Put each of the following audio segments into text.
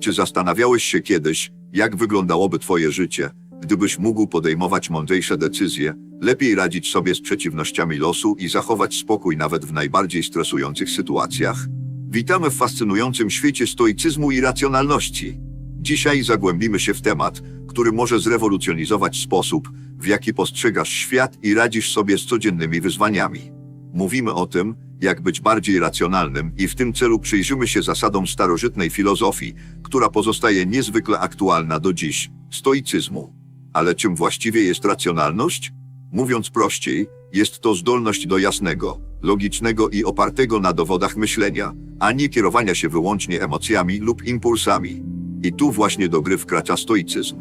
Czy zastanawiałeś się kiedyś, jak wyglądałoby Twoje życie, gdybyś mógł podejmować mądrzejsze decyzje, lepiej radzić sobie z przeciwnościami losu i zachować spokój nawet w najbardziej stresujących sytuacjach? Witamy w fascynującym świecie stoicyzmu i racjonalności. Dzisiaj zagłębimy się w temat, który może zrewolucjonizować sposób, w jaki postrzegasz świat i radzisz sobie z codziennymi wyzwaniami. Mówimy o tym, jak być bardziej racjonalnym i w tym celu przyjrzymy się zasadom starożytnej filozofii, która pozostaje niezwykle aktualna do dziś stoicyzmu. Ale czym właściwie jest racjonalność? Mówiąc prościej, jest to zdolność do jasnego, logicznego i opartego na dowodach myślenia, a nie kierowania się wyłącznie emocjami lub impulsami. I tu właśnie do gry wkracza stoicyzm.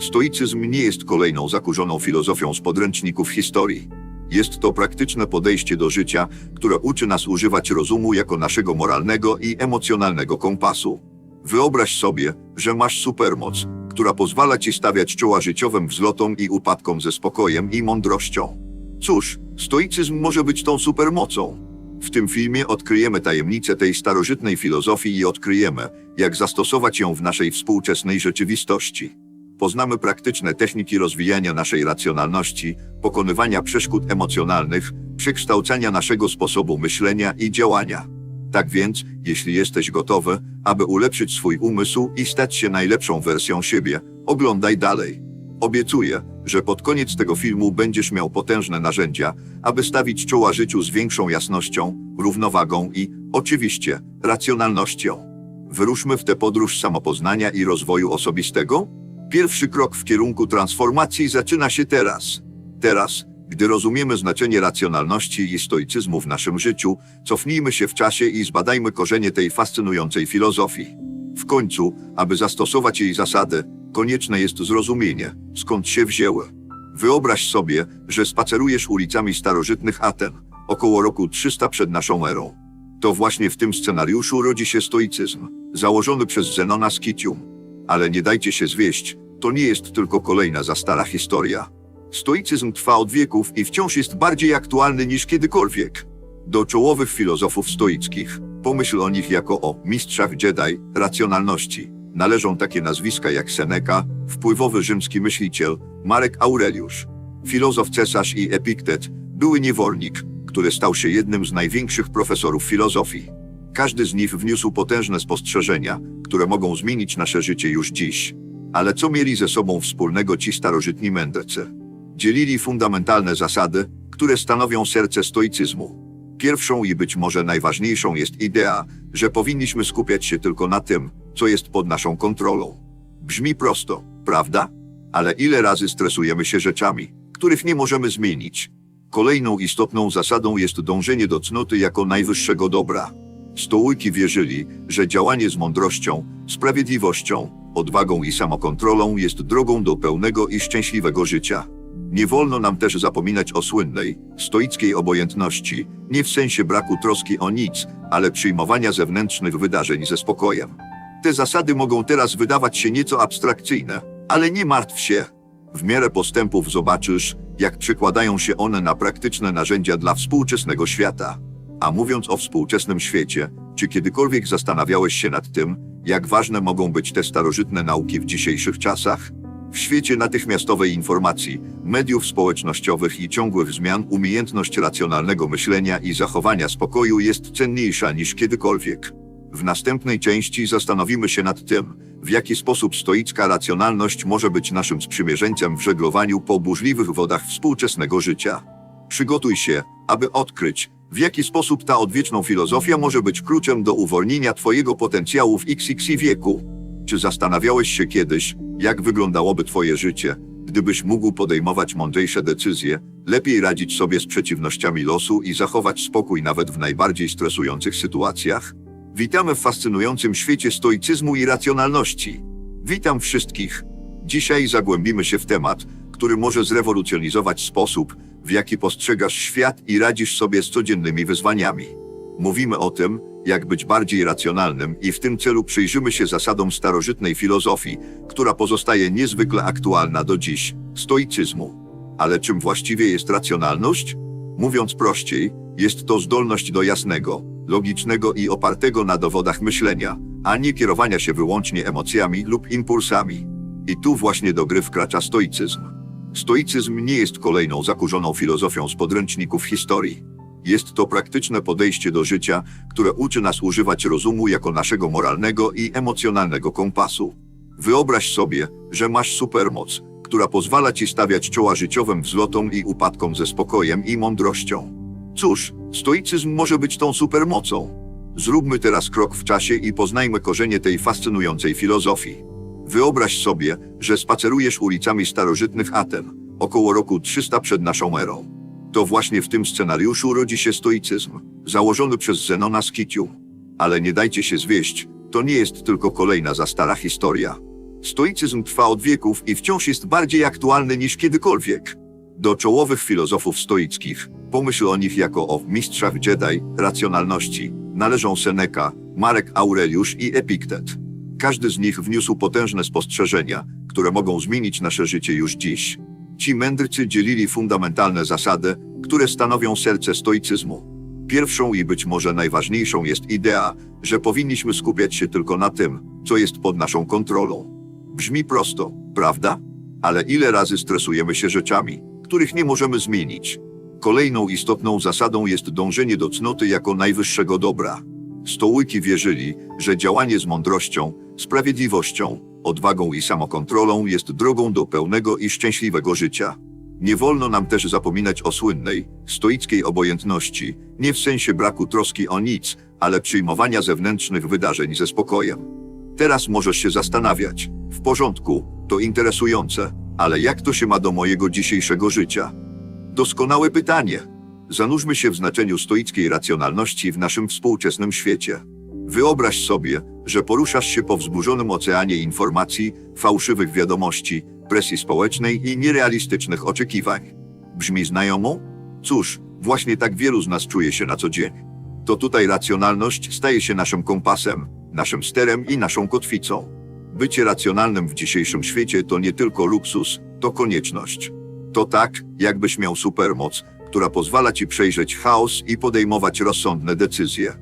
Stoicyzm nie jest kolejną zakurzoną filozofią z podręczników historii. Jest to praktyczne podejście do życia, które uczy nas używać rozumu jako naszego moralnego i emocjonalnego kompasu. Wyobraź sobie, że masz supermoc, która pozwala ci stawiać czoła życiowym wzlotom i upadkom ze spokojem i mądrością. Cóż, stoicyzm może być tą supermocą. W tym filmie odkryjemy tajemnicę tej starożytnej filozofii i odkryjemy, jak zastosować ją w naszej współczesnej rzeczywistości. Poznamy praktyczne techniki rozwijania naszej racjonalności, pokonywania przeszkód emocjonalnych, przekształcania naszego sposobu myślenia i działania. Tak więc, jeśli jesteś gotowy, aby ulepszyć swój umysł i stać się najlepszą wersją siebie, oglądaj dalej. Obiecuję, że pod koniec tego filmu będziesz miał potężne narzędzia, aby stawić czoła życiu z większą jasnością, równowagą i, oczywiście, racjonalnością. Wyruszmy w tę podróż samopoznania i rozwoju osobistego? Pierwszy krok w kierunku transformacji zaczyna się teraz. Teraz, gdy rozumiemy znaczenie racjonalności i stoicyzmu w naszym życiu, cofnijmy się w czasie i zbadajmy korzenie tej fascynującej filozofii. W końcu, aby zastosować jej zasady, konieczne jest zrozumienie, skąd się wzięły. Wyobraź sobie, że spacerujesz ulicami starożytnych Aten, około roku 300 przed naszą erą. To właśnie w tym scenariuszu rodzi się stoicyzm, założony przez Zenona z Kitium. Ale nie dajcie się zwieść, to nie jest tylko kolejna zastara historia. Stoicyzm trwa od wieków i wciąż jest bardziej aktualny niż kiedykolwiek. Do czołowych filozofów stoickich, pomyśl o nich jako o mistrzach Jedi, racjonalności. Należą takie nazwiska jak Seneca, wpływowy rzymski myśliciel, Marek Aureliusz, filozof cesarz i Epiktet, były niewolnik, który stał się jednym z największych profesorów filozofii. Każdy z nich wniósł potężne spostrzeżenia, które mogą zmienić nasze życie już dziś. Ale co mieli ze sobą wspólnego ci starożytni mędrcy? Dzielili fundamentalne zasady, które stanowią serce stoicyzmu. Pierwszą i być może najważniejszą jest idea, że powinniśmy skupiać się tylko na tym, co jest pod naszą kontrolą. Brzmi prosto, prawda? Ale ile razy stresujemy się rzeczami, których nie możemy zmienić? Kolejną istotną zasadą jest dążenie do cnoty jako najwyższego dobra. Stołyki wierzyli, że działanie z mądrością, sprawiedliwością, odwagą i samokontrolą jest drogą do pełnego i szczęśliwego życia. Nie wolno nam też zapominać o słynnej, stoickiej obojętności, nie w sensie braku troski o nic, ale przyjmowania zewnętrznych wydarzeń ze spokojem. Te zasady mogą teraz wydawać się nieco abstrakcyjne, ale nie martw się. W miarę postępów zobaczysz, jak przekładają się one na praktyczne narzędzia dla współczesnego świata. A mówiąc o współczesnym świecie, czy kiedykolwiek zastanawiałeś się nad tym, jak ważne mogą być te starożytne nauki w dzisiejszych czasach? W świecie natychmiastowej informacji, mediów społecznościowych i ciągłych zmian umiejętność racjonalnego myślenia i zachowania spokoju jest cenniejsza niż kiedykolwiek. W następnej części zastanowimy się nad tym, w jaki sposób stoicka racjonalność może być naszym sprzymierzeńcem w żeglowaniu po burzliwych wodach współczesnego życia. Przygotuj się, aby odkryć, w jaki sposób ta odwieczną filozofia może być kluczem do uwolnienia Twojego potencjału w XX wieku. Czy zastanawiałeś się kiedyś, jak wyglądałoby Twoje życie, gdybyś mógł podejmować mądrzejsze decyzje, lepiej radzić sobie z przeciwnościami losu i zachować spokój nawet w najbardziej stresujących sytuacjach? Witamy w fascynującym świecie stoicyzmu i racjonalności. Witam wszystkich. Dzisiaj zagłębimy się w temat, który może zrewolucjonizować sposób, w jaki postrzegasz świat i radzisz sobie z codziennymi wyzwaniami. Mówimy o tym, jak być bardziej racjonalnym i w tym celu przyjrzymy się zasadom starożytnej filozofii, która pozostaje niezwykle aktualna do dziś stoicyzmu. Ale czym właściwie jest racjonalność? Mówiąc prościej, jest to zdolność do jasnego, logicznego i opartego na dowodach myślenia, a nie kierowania się wyłącznie emocjami lub impulsami. I tu właśnie do gry wkracza stoicyzm. Stoicyzm nie jest kolejną zakurzoną filozofią z podręczników historii. Jest to praktyczne podejście do życia, które uczy nas używać rozumu jako naszego moralnego i emocjonalnego kompasu. Wyobraź sobie, że masz supermoc, która pozwala ci stawiać czoła życiowym wzlotom i upadkom ze spokojem i mądrością. Cóż, stoicyzm może być tą supermocą. Zróbmy teraz krok w czasie i poznajmy korzenie tej fascynującej filozofii. Wyobraź sobie, że spacerujesz ulicami starożytnych Aten, około roku 300 przed naszą erą. To właśnie w tym scenariuszu rodzi się stoicyzm, założony przez Zenona z Kicium. Ale nie dajcie się zwieść, to nie jest tylko kolejna za stara historia. Stoicyzm trwa od wieków i wciąż jest bardziej aktualny niż kiedykolwiek. Do czołowych filozofów stoickich, pomyśl o nich jako o mistrzach Jedi, racjonalności, należą Seneca, Marek Aureliusz i Epiktet. Każdy z nich wniósł potężne spostrzeżenia, które mogą zmienić nasze życie już dziś. Ci mędrcy dzielili fundamentalne zasady, które stanowią serce stoicyzmu. Pierwszą i być może najważniejszą jest idea, że powinniśmy skupiać się tylko na tym, co jest pod naszą kontrolą. Brzmi prosto, prawda? Ale ile razy stresujemy się rzeczami, których nie możemy zmienić? Kolejną istotną zasadą jest dążenie do cnoty jako najwyższego dobra. Stołyki wierzyli, że działanie z mądrością, sprawiedliwością, odwagą i samokontrolą jest drogą do pełnego i szczęśliwego życia. Nie wolno nam też zapominać o słynnej, stoickiej obojętności, nie w sensie braku troski o nic, ale przyjmowania zewnętrznych wydarzeń ze spokojem. Teraz możesz się zastanawiać, w porządku, to interesujące, ale jak to się ma do mojego dzisiejszego życia? Doskonałe pytanie. Zanurzmy się w znaczeniu stoickiej racjonalności w naszym współczesnym świecie. Wyobraź sobie, że poruszasz się po wzburzonym oceanie informacji, fałszywych wiadomości, presji społecznej i nierealistycznych oczekiwań. Brzmi znajomo? Cóż, właśnie tak wielu z nas czuje się na co dzień. To tutaj racjonalność staje się naszym kompasem, naszym sterem i naszą kotwicą. Bycie racjonalnym w dzisiejszym świecie to nie tylko luksus, to konieczność. To tak, jakbyś miał supermoc, która pozwala ci przejrzeć chaos i podejmować rozsądne decyzje.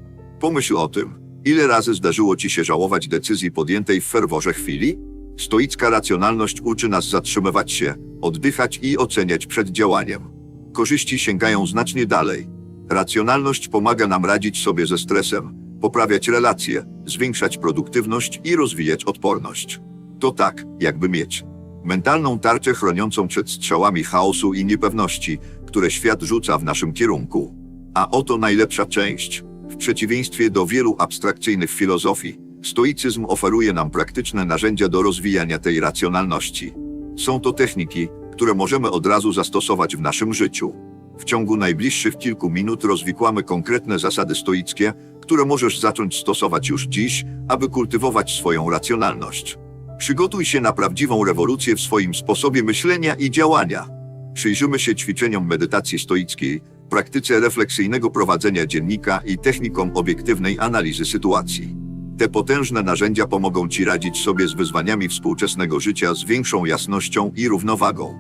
Pomyśl o tym, ile razy zdarzyło ci się żałować decyzji podjętej w ferworze chwili? Stoicka racjonalność uczy nas zatrzymywać się, oddychać i oceniać przed działaniem. Korzyści sięgają znacznie dalej. Racjonalność pomaga nam radzić sobie ze stresem, poprawiać relacje, zwiększać produktywność i rozwijać odporność. To tak, jakby mieć mentalną tarczę chroniącą przed strzałami chaosu i niepewności, które świat rzuca w naszym kierunku. A oto najlepsza część. W przeciwieństwie do wielu abstrakcyjnych filozofii, stoicyzm oferuje nam praktyczne narzędzia do rozwijania tej racjonalności. Są to techniki, które możemy od razu zastosować w naszym życiu. W ciągu najbliższych kilku minut rozwikłamy konkretne zasady stoickie, które możesz zacząć stosować już dziś, aby kultywować swoją racjonalność. Przygotuj się na prawdziwą rewolucję w swoim sposobie myślenia i działania. Przyjrzymy się ćwiczeniom medytacji stoickiej, praktyce refleksyjnego prowadzenia dziennika i technikom obiektywnej analizy sytuacji. Te potężne narzędzia pomogą Ci radzić sobie z wyzwaniami współczesnego życia z większą jasnością i równowagą.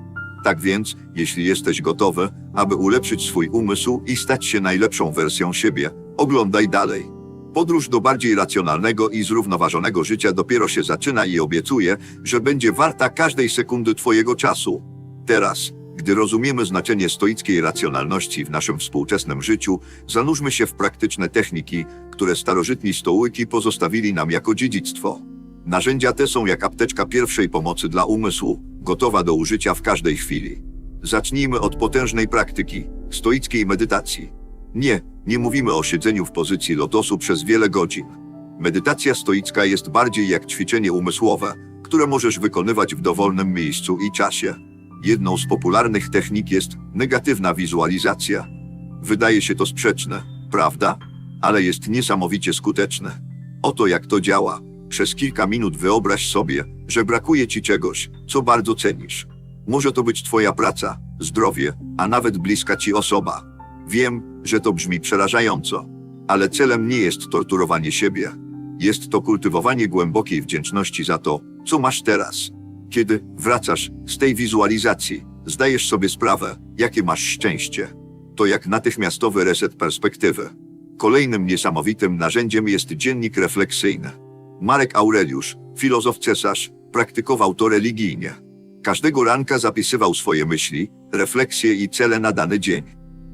Tak więc, jeśli jesteś gotowy, aby ulepszyć swój umysł i stać się najlepszą wersją siebie, oglądaj dalej. Podróż do bardziej racjonalnego i zrównoważonego życia dopiero się zaczyna i obiecuję, że będzie warta każdej sekundy Twojego czasu. Teraz, gdy rozumiemy znaczenie stoickiej racjonalności w naszym współczesnym życiu, zanurzmy się w praktyczne techniki, które starożytni stołyki pozostawili nam jako dziedzictwo. Narzędzia te są jak apteczka pierwszej pomocy dla umysłu, gotowa do użycia w każdej chwili. Zacznijmy od potężnej praktyki stoickiej medytacji. Nie, nie mówimy o siedzeniu w pozycji lotosu przez wiele godzin. Medytacja stoicka jest bardziej jak ćwiczenie umysłowe, które możesz wykonywać w dowolnym miejscu i czasie. Jedną z popularnych technik jest negatywna wizualizacja. Wydaje się to sprzeczne, prawda? Ale jest niesamowicie skuteczne. Oto jak to działa. Przez kilka minut wyobraź sobie, że brakuje ci czegoś, co bardzo cenisz. Może to być twoja praca, zdrowie, a nawet bliska ci osoba. Wiem, że to brzmi przerażająco, ale celem nie jest torturowanie siebie. Jest to kultywowanie głębokiej wdzięczności za to, co masz teraz. Kiedy wracasz z tej wizualizacji, zdajesz sobie sprawę, jakie masz szczęście. To jak natychmiastowy reset perspektywy. Kolejnym niesamowitym narzędziem jest dziennik refleksyjny. Marek Aureliusz, filozof cesarz, praktykował to religijnie. Każdego ranka zapisywał swoje myśli, refleksje i cele na dany dzień.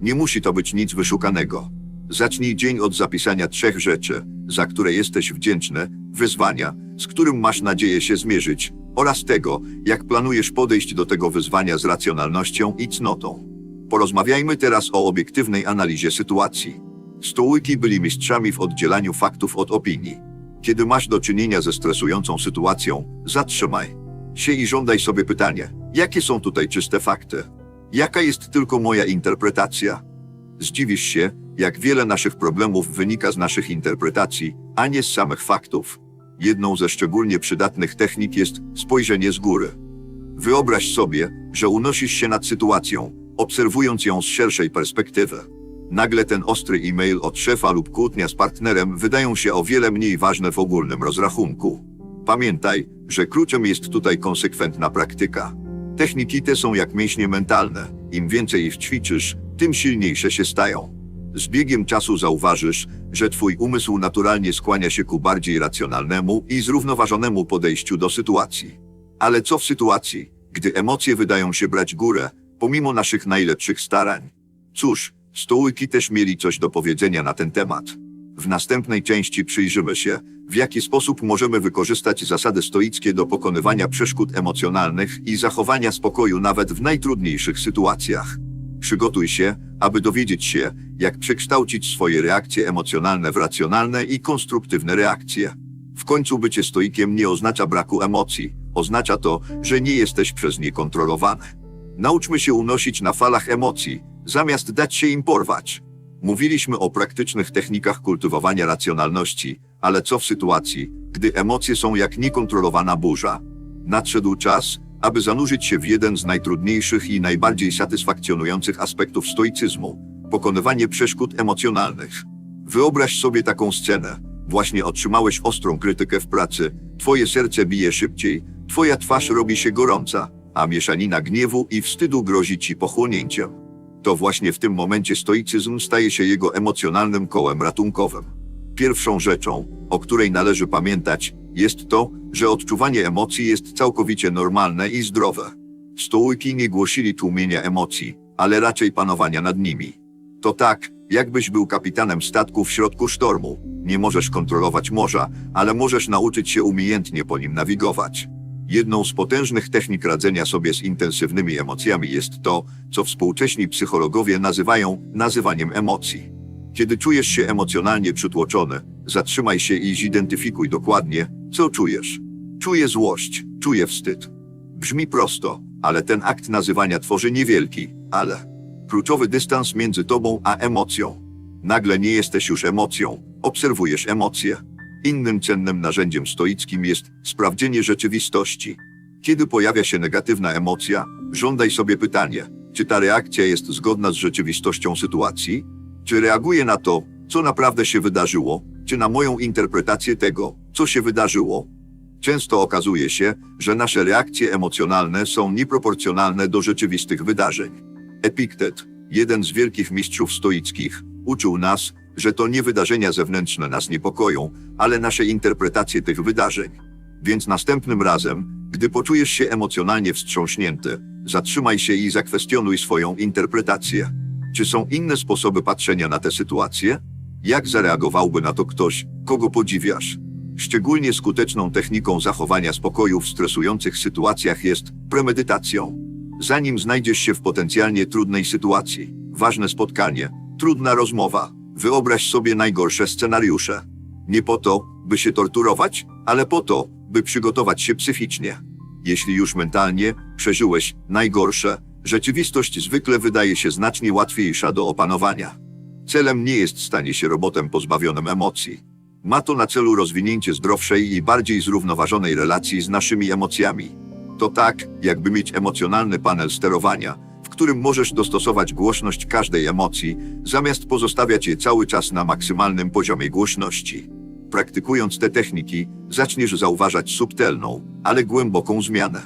Nie musi to być nic wyszukanego. Zacznij dzień od zapisania trzech rzeczy, za które jesteś wdzięczny, wyzwania, z którym masz nadzieję się zmierzyć, oraz tego, jak planujesz podejść do tego wyzwania z racjonalnością i cnotą. Porozmawiajmy teraz o obiektywnej analizie sytuacji. Stołyki byli mistrzami w oddzielaniu faktów od opinii. Kiedy masz do czynienia ze stresującą sytuacją, zatrzymaj się i żądaj sobie pytanie: jakie są tutaj czyste fakty? Jaka jest tylko moja interpretacja? Zdziwisz się, jak wiele naszych problemów wynika z naszych interpretacji, a nie z samych faktów. Jedną ze szczególnie przydatnych technik jest spojrzenie z góry. Wyobraź sobie, że unosisz się nad sytuacją, obserwując ją z szerszej perspektywy. Nagle ten ostry e-mail od szefa lub kłótnia z partnerem wydają się o wiele mniej ważne w ogólnym rozrachunku. Pamiętaj, że kluczem jest tutaj konsekwentna praktyka. Techniki te są jak mięśnie mentalne. Im więcej ich ćwiczysz, tym silniejsze się stają. Z biegiem czasu zauważysz, że twój umysł naturalnie skłania się ku bardziej racjonalnemu i zrównoważonemu podejściu do sytuacji. Ale co w sytuacji, gdy emocje wydają się brać górę, pomimo naszych najlepszych starań? Cóż, stołyki też mieli coś do powiedzenia na ten temat. W następnej części przyjrzymy się, w jaki sposób możemy wykorzystać zasady stoickie do pokonywania przeszkód emocjonalnych i zachowania spokoju nawet w najtrudniejszych sytuacjach. Przygotuj się, aby dowiedzieć się, jak przekształcić swoje reakcje emocjonalne w racjonalne i konstruktywne reakcje. W końcu bycie stoikiem nie oznacza braku emocji, oznacza to, że nie jesteś przez nie kontrolowany. Nauczmy się unosić na falach emocji, zamiast dać się im porwać. Mówiliśmy o praktycznych technikach kultywowania racjonalności, ale co w sytuacji, gdy emocje są jak niekontrolowana burza? Nadszedł czas, aby zanurzyć się w jeden z najtrudniejszych i najbardziej satysfakcjonujących aspektów stoicyzmu pokonywanie przeszkód emocjonalnych. Wyobraź sobie taką scenę. Właśnie otrzymałeś ostrą krytykę w pracy, twoje serce bije szybciej, twoja twarz robi się gorąca, a mieszanina gniewu i wstydu grozi ci pochłonięciem. To właśnie w tym momencie stoicyzm staje się jego emocjonalnym kołem ratunkowym. Pierwszą rzeczą, o której należy pamiętać, jest to, że odczuwanie emocji jest całkowicie normalne i zdrowe. Stołyki nie głosili tłumienia emocji, ale raczej panowania nad nimi. To tak, jakbyś był kapitanem statku w środku sztormu. Nie możesz kontrolować morza, ale możesz nauczyć się umiejętnie po nim nawigować. Jedną z potężnych technik radzenia sobie z intensywnymi emocjami jest to, co współcześni psychologowie nazywają nazywaniem emocji. Kiedy czujesz się emocjonalnie przytłoczony, zatrzymaj się i zidentyfikuj dokładnie, co czujesz. Czuję złość, czuję wstyd. Brzmi prosto, ale ten akt nazywania tworzy niewielki, ale kluczowy dystans między tobą a emocją. Nagle nie jesteś już emocją, obserwujesz emocje. Innym cennym narzędziem stoickim jest sprawdzenie rzeczywistości. Kiedy pojawia się negatywna emocja, żądaj sobie pytanie, czy ta reakcja jest zgodna z rzeczywistością sytuacji? Czy reaguje na to, co naprawdę się wydarzyło, czy na moją interpretację tego, co się wydarzyło? Często okazuje się, że nasze reakcje emocjonalne są nieproporcjonalne do rzeczywistych wydarzeń. Epiktet, jeden z wielkich mistrzów stoickich, uczył nas, że to nie wydarzenia zewnętrzne nas niepokoją, ale nasze interpretacje tych wydarzeń. Więc następnym razem, gdy poczujesz się emocjonalnie wstrząśnięty, zatrzymaj się i zakwestionuj swoją interpretację. Czy są inne sposoby patrzenia na tę sytuację? Jak zareagowałby na to ktoś, kogo podziwiasz? Szczególnie skuteczną techniką zachowania spokoju w stresujących sytuacjach jest premedytacją. Zanim znajdziesz się w potencjalnie trudnej sytuacji, ważne spotkanie, trudna rozmowa, wyobraź sobie najgorsze scenariusze. Nie po to, by się torturować, ale po to, by przygotować się psychicznie. Jeśli już mentalnie przeżyłeś najgorsze, rzeczywistość zwykle wydaje się znacznie łatwiejsza do opanowania. Celem nie jest stanie się robotem pozbawionym emocji. Ma to na celu rozwinięcie zdrowszej i bardziej zrównoważonej relacji z naszymi emocjami. To tak, jakby mieć emocjonalny panel sterowania, w którym możesz dostosować głośność każdej emocji, zamiast pozostawiać je cały czas na maksymalnym poziomie głośności. Praktykując te techniki, zaczniesz zauważać subtelną, ale głęboką zmianę.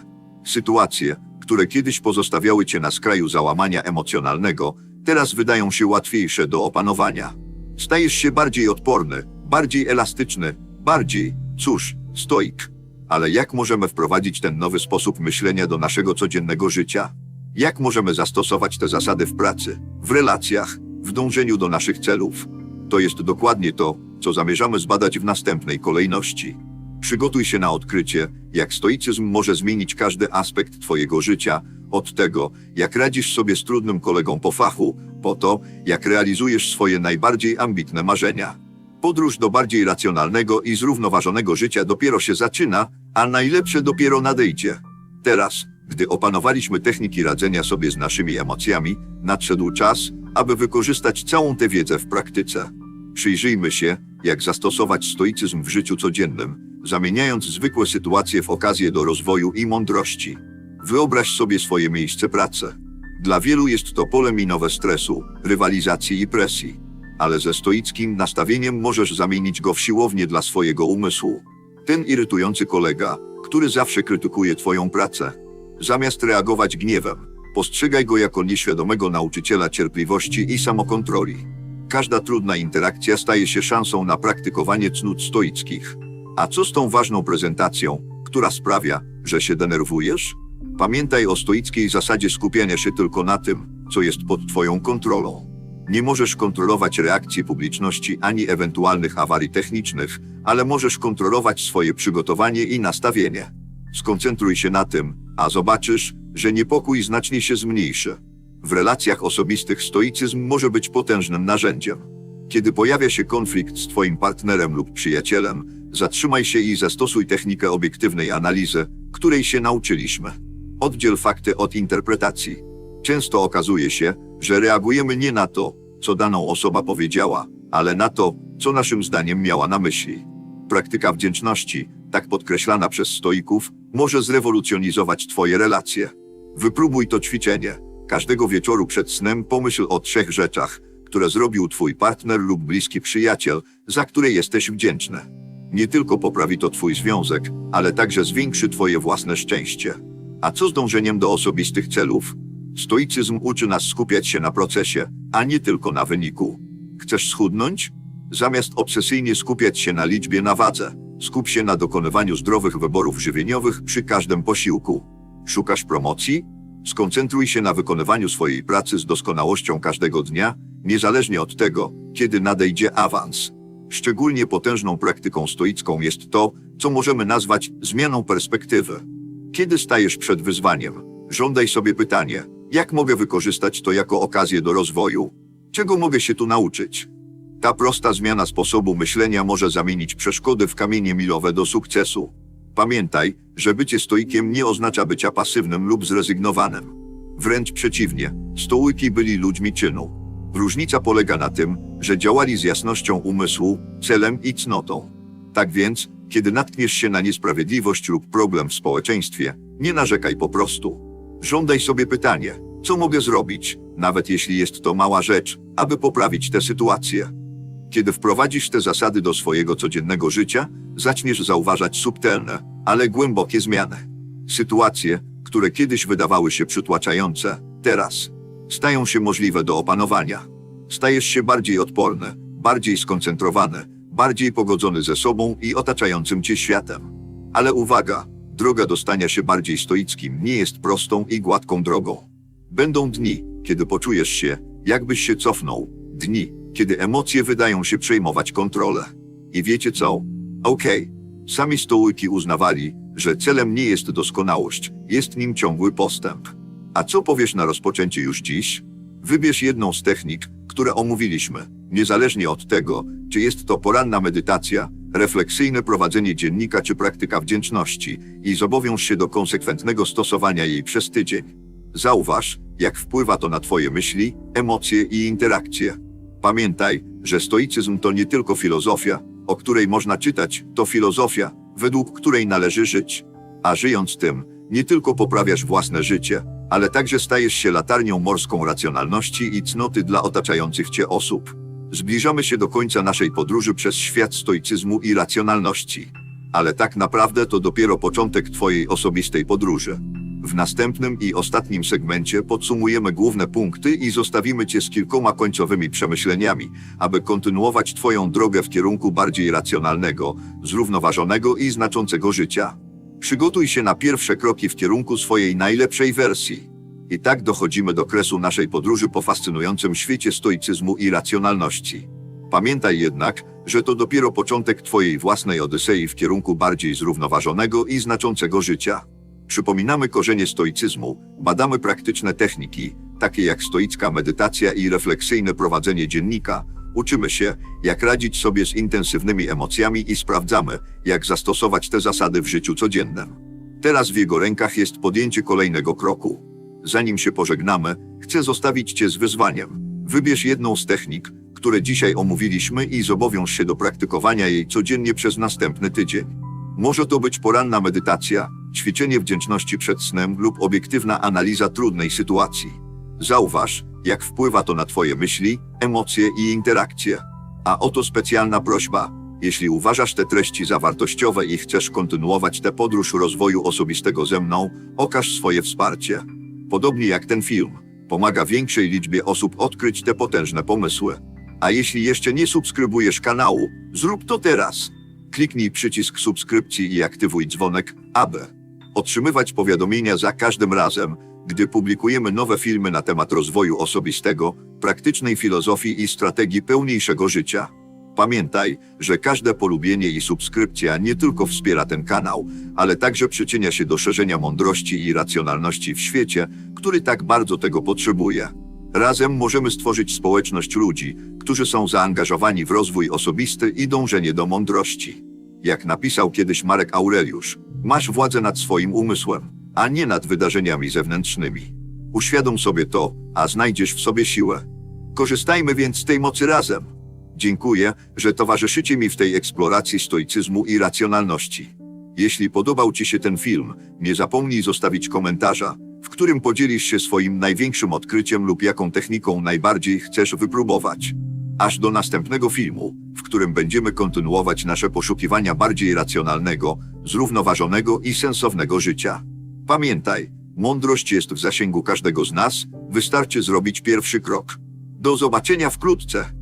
Sytuacje, które kiedyś pozostawiały cię na skraju załamania emocjonalnego, teraz wydają się łatwiejsze do opanowania. Stajesz się bardziej odporny, bardziej elastyczny, bardziej Cóż, stoik. Ale jak możemy wprowadzić ten nowy sposób myślenia do naszego codziennego życia? Jak możemy zastosować te zasady w pracy, w relacjach, w dążeniu do naszych celów? To jest dokładnie to, co zamierzamy zbadać w następnej kolejności. Przygotuj się na odkrycie, jak stoicyzm może zmienić każdy aspekt Twojego życia, od tego, jak radzisz sobie z trudnym kolegą po fachu, po to, jak realizujesz swoje najbardziej ambitne marzenia. Podróż do bardziej racjonalnego i zrównoważonego życia dopiero się zaczyna, a najlepsze dopiero nadejdzie. Teraz, gdy opanowaliśmy techniki radzenia sobie z naszymi emocjami, nadszedł czas, aby wykorzystać całą tę wiedzę w praktyce. Przyjrzyjmy się, jak zastosować stoicyzm w życiu codziennym, zamieniając zwykłe sytuacje w okazję do rozwoju i mądrości. Wyobraź sobie swoje miejsce pracy. Dla wielu jest to pole minowe stresu, rywalizacji i presji, ale ze stoickim nastawieniem możesz zamienić go w siłownię dla swojego umysłu. Ten irytujący kolega, który zawsze krytykuje Twoją pracę, zamiast reagować gniewem, postrzegaj go jako nieświadomego nauczyciela cierpliwości i samokontroli. Każda trudna interakcja staje się szansą na praktykowanie cnót stoickich. A co z tą ważną prezentacją, która sprawia, że się denerwujesz? Pamiętaj o stoickiej zasadzie skupiania się tylko na tym, co jest pod Twoją kontrolą. Nie możesz kontrolować reakcji publiczności ani ewentualnych awarii technicznych, ale możesz kontrolować swoje przygotowanie i nastawienie. Skoncentruj się na tym, a zobaczysz, że niepokój znacznie się zmniejszy. W relacjach osobistych stoicyzm może być potężnym narzędziem. Kiedy pojawia się konflikt z Twoim partnerem lub przyjacielem, zatrzymaj się i zastosuj technikę obiektywnej analizy, której się nauczyliśmy. Oddziel fakty od interpretacji. Często okazuje się, że reagujemy nie na to, co daną osoba powiedziała, ale na to, co naszym zdaniem miała na myśli. Praktyka wdzięczności, tak podkreślana przez stoików, może zrewolucjonizować Twoje relacje. Wypróbuj to ćwiczenie. Każdego wieczoru przed snem pomyśl o trzech rzeczach, które zrobił Twój partner lub bliski przyjaciel, za które jesteś wdzięczny. Nie tylko poprawi to Twój związek, ale także zwiększy Twoje własne szczęście. A co z dążeniem do osobistych celów? Stoicyzm uczy nas skupiać się na procesie, a nie tylko na wyniku. Chcesz schudnąć? Zamiast obsesyjnie skupiać się na liczbie na wadze, skup się na dokonywaniu zdrowych wyborów żywieniowych przy każdym posiłku. Szukasz promocji? Skoncentruj się na wykonywaniu swojej pracy z doskonałością każdego dnia, niezależnie od tego, kiedy nadejdzie awans. Szczególnie potężną praktyką stoicką jest to, co możemy nazwać zmianą perspektywy. Kiedy stajesz przed wyzwaniem, żądaj sobie pytanie: jak mogę wykorzystać to jako okazję do rozwoju? Czego mogę się tu nauczyć? Ta prosta zmiana sposobu myślenia może zamienić przeszkody w kamienie milowe do sukcesu. Pamiętaj, że bycie stoikiem nie oznacza bycia pasywnym lub zrezygnowanym. Wręcz przeciwnie, stołyki byli ludźmi czynu. Różnica polega na tym, że działali z jasnością umysłu, celem i cnotą. Tak więc, kiedy natkniesz się na niesprawiedliwość lub problem w społeczeństwie, nie narzekaj po prostu. Żądaj sobie pytanie, co mogę zrobić, nawet jeśli jest to mała rzecz, aby poprawić tę sytuację. Kiedy wprowadzisz te zasady do swojego codziennego życia, zaczniesz zauważać subtelne, ale głębokie zmiany. Sytuacje, które kiedyś wydawały się przytłaczające, teraz stają się możliwe do opanowania. Stajesz się bardziej odporny, bardziej skoncentrowany, bardziej pogodzony ze sobą i otaczającym cię światem. Ale uwaga, droga do stania się bardziej stoickim nie jest prostą i gładką drogą. Będą dni, kiedy poczujesz się, jakbyś się cofnął, dni, kiedy emocje wydają się przejmować kontrolę. I wiecie co? Okej, sami stołyki uznawali, że celem nie jest doskonałość, jest nim ciągły postęp. A co powiesz na rozpoczęcie już dziś? Wybierz jedną z technik, które omówiliśmy, niezależnie od tego, czy jest to poranna medytacja, refleksyjne prowadzenie dziennika czy praktyka wdzięczności i zobowiąż się do konsekwentnego stosowania jej przez tydzień. Zauważ, jak wpływa to na Twoje myśli, emocje i interakcje. Pamiętaj, że stoicyzm to nie tylko filozofia, o której można czytać, to filozofia, według której należy żyć. A żyjąc tym, nie tylko poprawiasz własne życie, ale także stajesz się latarnią morską racjonalności i cnoty dla otaczających cię osób. Zbliżamy się do końca naszej podróży przez świat stoicyzmu i racjonalności. Ale tak naprawdę to dopiero początek Twojej osobistej podróży. W następnym i ostatnim segmencie podsumujemy główne punkty i zostawimy Cię z kilkoma końcowymi przemyśleniami, aby kontynuować Twoją drogę w kierunku bardziej racjonalnego, zrównoważonego i znaczącego życia. Przygotuj się na pierwsze kroki w kierunku swojej najlepszej wersji. I tak dochodzimy do kresu naszej podróży po fascynującym świecie stoicyzmu i racjonalności. Pamiętaj jednak, że to dopiero początek Twojej własnej odysei w kierunku bardziej zrównoważonego i znaczącego życia. Przypominamy korzenie stoicyzmu, badamy praktyczne techniki, takie jak stoicka medytacja i refleksyjne prowadzenie dziennika, uczymy się, jak radzić sobie z intensywnymi emocjami i sprawdzamy, jak zastosować te zasady w życiu codziennym. Teraz w jego rękach jest podjęcie kolejnego kroku. Zanim się pożegnamy, chcę zostawić Cię z wyzwaniem. Wybierz jedną z technik, które dzisiaj omówiliśmy i zobowiąż się do praktykowania jej codziennie przez następny tydzień. Może to być poranna medytacja, ćwiczenie wdzięczności przed snem lub obiektywna analiza trudnej sytuacji. Zauważ, jak wpływa to na Twoje myśli, emocje i interakcje. A oto specjalna prośba. Jeśli uważasz te treści za wartościowe i chcesz kontynuować tę podróż rozwoju osobistego ze mną, okaż swoje wsparcie. Podobnie jak ten film, pomaga większej liczbie osób odkryć te potężne pomysły. A jeśli jeszcze nie subskrybujesz kanału, zrób to teraz. Kliknij przycisk subskrypcji i aktywuj dzwonek, aby otrzymywać powiadomienia za każdym razem, gdy publikujemy nowe filmy na temat rozwoju osobistego, praktycznej filozofii i strategii pełniejszego życia. Pamiętaj, że każde polubienie i subskrypcja nie tylko wspiera ten kanał, ale także przyczynia się do szerzenia mądrości i racjonalności w świecie, który tak bardzo tego potrzebuje. Razem możemy stworzyć społeczność ludzi, którzy są zaangażowani w rozwój osobisty i dążenie do mądrości. Jak napisał kiedyś Marek Aureliusz, masz władzę nad swoim umysłem, a nie nad wydarzeniami zewnętrznymi. Uświadom sobie to, a znajdziesz w sobie siłę. Korzystajmy więc z tej mocy razem. Dziękuję, że towarzyszycie mi w tej eksploracji stoicyzmu i racjonalności. Jeśli podobał Ci się ten film, nie zapomnij zostawić komentarza, w którym podzielisz się swoim największym odkryciem lub jaką techniką najbardziej chcesz wypróbować. Aż do następnego filmu, w którym będziemy kontynuować nasze poszukiwania bardziej racjonalnego, zrównoważonego i sensownego życia. Pamiętaj, mądrość jest w zasięgu każdego z nas, wystarczy zrobić pierwszy krok. Do zobaczenia wkrótce.